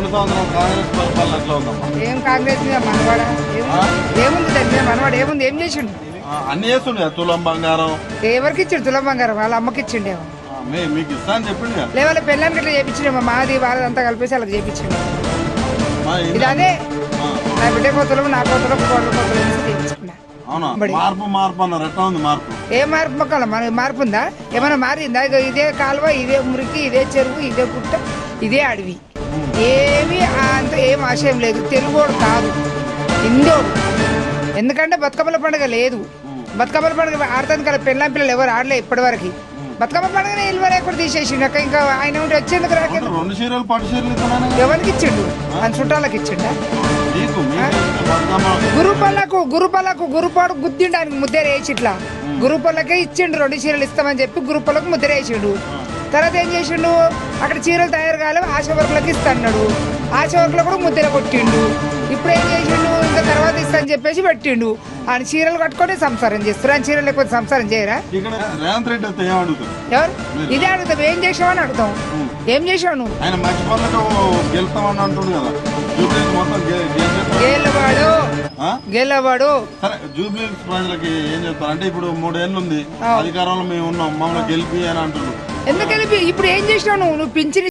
రెండు సంవత్సరాలు కాంగ్రెస్ పరిపాలన ఎట్లా ఉందమ్మా ఏం కాంగ్రెస్ మీద మనవాడ? ఏముంది? దాని మీద మనవాడు? ఏముంది? ఏం చేసిండు? అన్ని చేస్తుండే తులం బంగారం. ఎవరికి ఇచ్చిండు తులం బంగారం? వాళ్ళ అమ్మకి ఇచ్చిండేమో మీకు ఇస్తా అని చెప్పిండు కదా. లేవాళ్ళ పెళ్ళానికి ఇట్లా చేపించిండేమో మాది వాళ్ళది అంతా కలిపేసి వాళ్ళకి చేపించిండు. ఇది అదే. నా బిడ్డ కోతలు నా కోటల బడి. మార్పు మార్పు అన్నారు. ఎట్లా ఉంది మార్పు? ఏ మార్పు మొక్కల? మన మార్పు ఉందా? ఏమైనా మారిందా? ఇదే కాలువ ఇదే మురికి ఇదే చెరువు ఇదే పుట్ట ఇదే అడవి. ఏమీ అంత ఏం ఆశయం లేదు. తెలుగోడు కాదు. హిందోడు ఎందుకంటే బతుకమ్మల పండుగ లేదు. బతుకమ్మల పండుగ ఆడతాను కదా పెళ్ళాం పిల్లలు ఎవరు ఆడలే ఇప్పటివరకు. బతుకమ్మ పండుగనే ఇల్వ లేకుండా తీసేసిండు. అక్క ఇంకా ఆయన ఉంటే వచ్చేందుకు రాకేందుకు రెండు చీరలు పట్టు చీరలు ఇస్తున్నాను ఎవరికి ఇచ్చిండు? ఆయన చుట్టాలకు ఇచ్చిండా? గురుపల్లకు గురుపల్లకు గురుపాడు గుద్దిండు ఆయనకు ముద్దర వేసి ఇట్లా గురుపల్లకే ఇచ్చిండు రెండు చీరలు ఇస్తామని చెప్పి గురుపల్లకు ముద్దర వేసిండు తర్వాత ఏం చేసిండు? అక్కడ చీరలు తయారు కాలేవు ఆశా వర్కులకు ఇస్తాడు ఆశా వర్కులు కూడా ముద్దర కొట్టిండు. ఇప్పుడు ఏం చేసిండు? ఇంకా తర్వాత ఇస్తా అని చెప్పేసి పెట్టిండు. ఆయన చీరలు కట్టుకొని సంసారం చేస్తారు. ఆయన చీరలు లేకపోతే సంసారం చేయరా? ఎవరు? ఇదే అడుగుతాం. ఏం చేసావని అడుగుతాం. ఏం చేసావు నువ్వు? గెలవాడు. జూబ్లీ ప్రజలకి ఏం చెప్తారు? అంటే ఇప్పుడు మూడేళ్ళు ఉంది. అధికారంలో మేము ఉన్నాం. మమ్మల్ని గెలిపి అని అంటున్నారు ఎందుకని ఇప్పుడు ఏం చేసినావు నువ్వు? నువ్వు పింఛన్